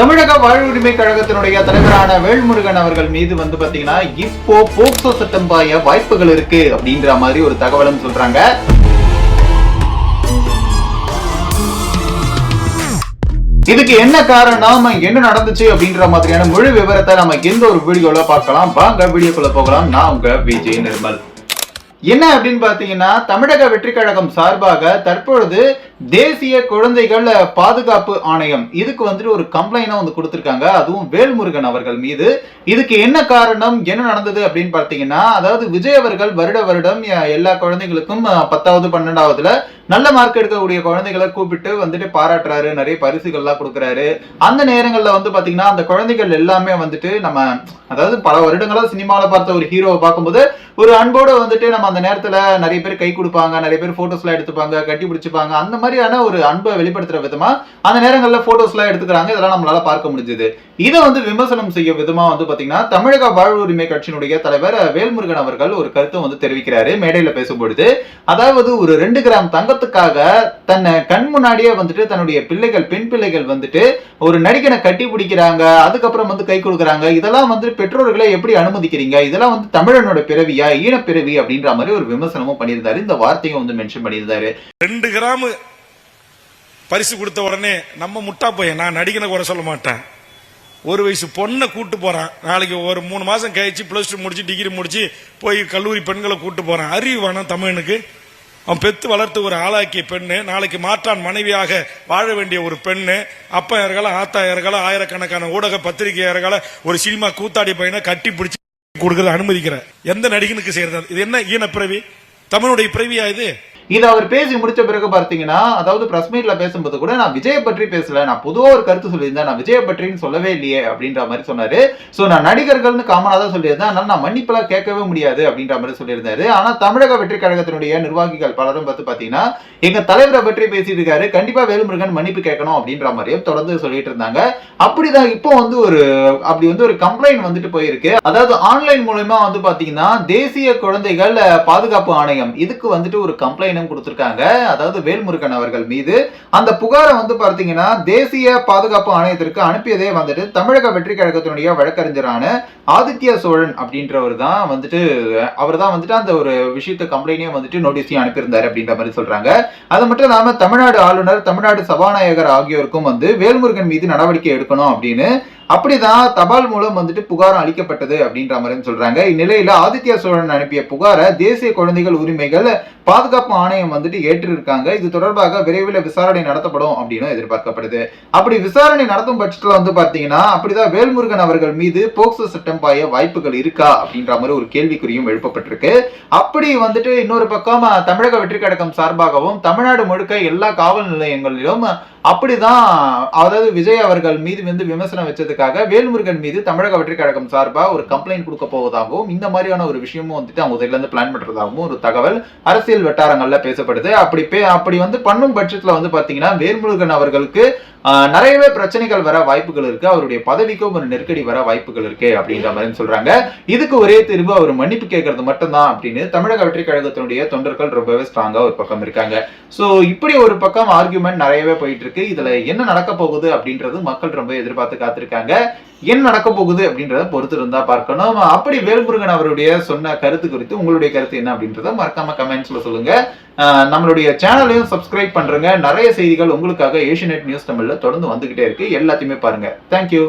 தமிழக வாழ்வுரிமை கழகத்தினுடைய தலைவரான வேல்முருகன் அவர்கள் மீது வந்து பாத்தீங்கன்னா இப்போ போக்சோ சட்டம் பாய வாய்ப்புகள் இருக்கு அப்படின்ற மாதிரி ஒரு தகவலும் சொல்றாங்க. இதுக்கு என்ன காரணம்? என்ன நடந்துச்சு அப்படின்ற மாதிரியான முழு விவரத்தை நம்ம எந்த ஒரு வீடியோல பார்க்கலாம்? வாங்க வீடியோக்குள்ள போகலாம். நான் உங்க விஜய் நிர்மல். என்ன அப்படின்னு பார்த்தீங்கன்னா தமிழக வெற்றி கழகம் சார்பாக தற்பொழுது தேசிய குழந்தைகள் பாதுகாப்பு ஆணையம். இதுக்கு வந்துட்டு ஒரு கம்ப்ளைண்டாக வந்து கொடுத்துருக்காங்க. அதுவும் வேல்முருகன் அவர்கள் மீது. இதுக்கு என்ன காரணம்? என்ன நடந்தது அப்படின்னு பார்த்தீங்கன்னா அதாவது விஜய் அவர்கள் வருட வருடம் எல்லா குழந்தைகளுக்கும் பத்தாவது பன்னெண்டாவதுல நல்ல மார்க் எடுக்கக்கூடிய குழந்தைகளை கூப்பிட்டு வந்துட்டு பாராட்டுறாரு. நிறைய பரிசுகள்லாம் கொடுக்குறாரு. அந்த நேரங்களில் வந்து பாத்தீங்கன்னா அந்த குழந்தைகள் எல்லாமே வந்துட்டு நம்ம அதாவது பல வருடங்களா சினிமாவில் பார்த்த ஒரு ஹீரோவை பார்க்கும்போது ஒரு அன்போட வந்துட்டு நம்ம அந்த நேரத்துல நிறைய பேர் கை கொடுப்பாங்க நிறைய பேர் போட்டோஸ்லாம் எடுத்துப்பாங்க கட்டி பிடிச்சிப்பாங்க. அந்த மாதிரியான ஒரு அன்பை வெளிப்படுத்துற விதமா அந்த நேரங்களில் போட்டோஸ்லாம் எடுத்துக்கிறாங்க. இதெல்லாம் நம்மளால பார்க்க முடிஞ்சது. இதை வந்து விமர்சனம் செய்ய விதமா வந்து பாத்தீங்கன்னா தமிழக வாழ்வுரிமை கட்சியினுடைய தலைவர் வேல்முருகன் அவர்கள் ஒரு கருத்தை வந்து தெரிவிக்கிறாரு மேடையில் பேசும்பொழுது. அதாவது ஒரு ரெண்டு கிராம் தங்கத்துக்காக தன்னை கண் முன்னாடியே வந்துட்டு தன்னுடைய பிள்ளைகள் பெண் பிள்ளைகள் வந்துட்டு ஒரு நடிகனை கட்டி பிடிக்கிறாங்க அதுக்கப்புறம் வந்து கை கொடுக்குறாங்க. இதெல்லாம் வந்து பெற்றோர்களை எப்படி அனுமதிக்கிறீங்க? இதெல்லாம் வந்து தமிழனோட பிறவியா ஈனப்பிறவி அப்படின்ற மாதிரி ஒரு விமர்சனமும் பண்ணியிருந்தாரு. இந்த வார்த்தையும் வந்து மென்ஷன் பண்ணியிருந்தாரு. ரெண்டு கிராம் பரிசு கொடுத்த உடனே நம்ம முட்டா பையன் நான் நடிகனை குறை சொல்ல மாட்டேன். ஒரு வயசு பொண்ணை கூட்டு போறான். நாளைக்கு ஒரு மூணு மாசம் கழிச்சு பிளஸ் டூ முடிச்சு டிகிரி முடிச்சு போய் கல்லூரி பெண்களை கூட்டு போறான். அறிவு வேணாம் தமிழனுக்கு. அவன் பெத்து வளர்த்து ஒரு ஆளாக்கிய பெண்ணு நாளைக்கு மாற்றான் மனைவியாக வாழ வேண்டிய ஒரு பெண்ணு அப்பா இருக்கலாம் ஆத்தா இருக்கலாம் ஆயிரக்கணக்கான ஊடக பத்திரிகை இருக்கலாம் ஒரு சினிமா கூத்தாடி பையனை கட்டி பிடிச்சி கொடுக்கறது அனுமதிக்கிற எந்த நடிகனுக்கு செய்யறது இது என்ன ஈன பிறவி தமிழுடைய பிறவியா இது? இது அவர் பேசி முடிச்ச பிறகு பார்த்தீங்கன்னா அதாவது பிரஸ் மீட்ல பேசும்போது கூட நான் விஜயை பற்றி பேசல நான் பொதுவாக ஒரு கருத்து சொல்லியிருந்தேன் நான் விஜயை பற்றின்னு சொல்லவே இல்லையே அப்படின்ற மாதிரி சொன்னாரு. ஸோ நான் நடிகர்கள்னு காமனாக தான் சொல்லியிருந்தேன் அதனால நான் மன்னிப்பெல்லாம் கேட்கவே முடியாது அப்படின்ற மாதிரி சொல்லியிருந்தாரு. ஆனால் தமிழக வெற்றி கழகத்தினுடைய நிர்வாகிகள் பலரும் பார்த்து பார்த்தீங்கன்னா எங்க தலைவரை பற்றி பேசிட்டு இருக்காரு. கண்டிப்பா வேலுமுருகன் மன்னிப்பு கேட்கணும் அப்படின்ற மாதிரியும் தொடர்ந்து சொல்லிட்டு இருந்தாங்க. அப்படிதான் இப்போ வந்து ஒரு அப்படி வந்து ஒரு கம்ப்ளைண்ட் வந்துட்டு போயிருக்கு. அதாவது ஆன்லைன் மூலயமா வந்து பாத்தீங்கன்னா தேசிய குழந்தைகள் பாதுகாப்பு ஆணையம் இதுக்கு வந்துட்டு ஒரு கம்ப்ளைண்ட் கம்ப்ளைண்டும் கொடுத்துருக்காங்க. அதாவது வேல்முருகன் அவர்கள் மீது. அந்த புகாரை வந்து பார்த்தீங்கன்னா தேசிய பாதுகாப்பு ஆணையத்திற்கு அனுப்பியதே வந்துட்டு தமிழக வெற்றி கழகத்தினுடைய வழக்கறிஞரான ஆதித்ய சோழன் அப்படின்றவர் தான் வந்துட்டு அவர் தான் வந்துட்டு அந்த ஒரு விஷயத்த கம்ப்ளைண்டையும் வந்துட்டு நோட்டீஸையும் அனுப்பியிருந்தார் அப்படின்ற மாதிரி சொல்றாங்க. அது மட்டும் இல்லாம தமிழ்நாடு ஆளுநர் தமிழ்நாடு சபாநாயகர் ஆகியோருக்கும் வந்து வேல்முருகன் மீது நடவடிக்கை எடுக்கணும் அப்படின்னு அப்படிதான் தபால் மூலம் வந்துட்டு புகார் அளிக்கப்பட்டது அப்படின்ற மாதிரி சொல்றாங்க. இந்நிலையில ஆதித்ய சோழன் அனுப்பிய புகாரை தேசிய குழந்தைகள் உரிமைகள் பாதுகாப்பு ஆணையம் வந்துட்டு ஏற்றிருக்காங்க. இது தொடர்பாக விரைவில் விசாரணை நடத்தப்படும் அப்படின்னு எதிர்பார்க்கப்படுது. அப்படி விசாரணை நடத்தும் பட்சத்தில் வந்து பார்த்தீங்கன்னா அப்படிதான் வேல்முருகன் அவர்கள் மீது போக்சோ சட்டம் பாய வாய்ப்புகள் இருக்கா அப்படின்ற மாதிரி ஒரு கேள்விக்குறியும் எழுப்பப்பட்டிருக்கு. அப்படி வந்துட்டு இன்னொரு பக்கம் தமிழக வெற்றி கழகம் சார்பாகவும் தமிழ்நாடு முழுக்க எல்லா காவல் நிலையங்களிலும் அப்படிதான் அதாவது விஜய் அவர்கள் மீது வந்து விமர்சனம் வச்சதுக்காக வேல்முருகன் மீது தமிழக வெற்றி கழகம் ஒரு கம்ப்ளைண்ட் கொடுக்க போவதாகவும் இந்த மாதிரியான ஒரு விஷயமும் வந்துட்டு அவங்க இதுலேருந்து பிளான் பண்றதாகவும் ஒரு தகவல் அரசியல் வட்டாரங்கள்ல பேசப்படுது. அப்படி பே அப்படி வந்து பண்ணும் பட்சத்துல வந்து பாத்தீங்கன்னா வேல்முருகன் அவர்களுக்கு நிறையவே பிரச்சனைகள் வர வாய்ப்புகள் இருக்கு. அவருடைய பதவிக்கும் ஒரு நெருக்கடி வர வாய்ப்புகள் இருக்கு அப்படின்ற மாதிரி சொல்றாங்க. இதுக்கு ஒரே தீர்வு அவர் மன்னிப்பு கேட்கறது மட்டும்தான் அப்படின்னு தமிழக வெற்றி கழகத்தினுடைய தொண்டர்கள் ரொம்பவே ஸ்ட்ராங்கா ஒரு பக்கம் இருக்காங்க. சோ இப்படி ஒரு பக்கம் ஆர்குமெண்ட் நிறையவே போயிட்டு இருக்கு. இதுல என்ன நடக்க போகுது அப்படின்றது மக்கள் ரொம்ப எதிர்பார்த்து காத்திருக்காங்க. என்ன நடக்க போகுது அப்படின்றத பொறுத்து இருந்தா பார்க்கணும். அப்படி வேல்முருகன் அவருடைய சொன்ன கருத்து குறித்து உங்களுடைய கருத்து என்ன அப்படின்றத மறக்காம கமெண்ட்ஸ்ல சொல்லுங்க. நம்மளுடைய சேனலையும் சப்ஸ்கிரைப் பண்றங்க. நிறைய செய்திகள் உங்களுக்காக ஏஷியநெட் நியூஸ் தமிழ்ல தொடர்ந்து வந்துகிட்டே இருக்கு. எல்லாத்தையுமே பாருங்க. தேங்க்யூ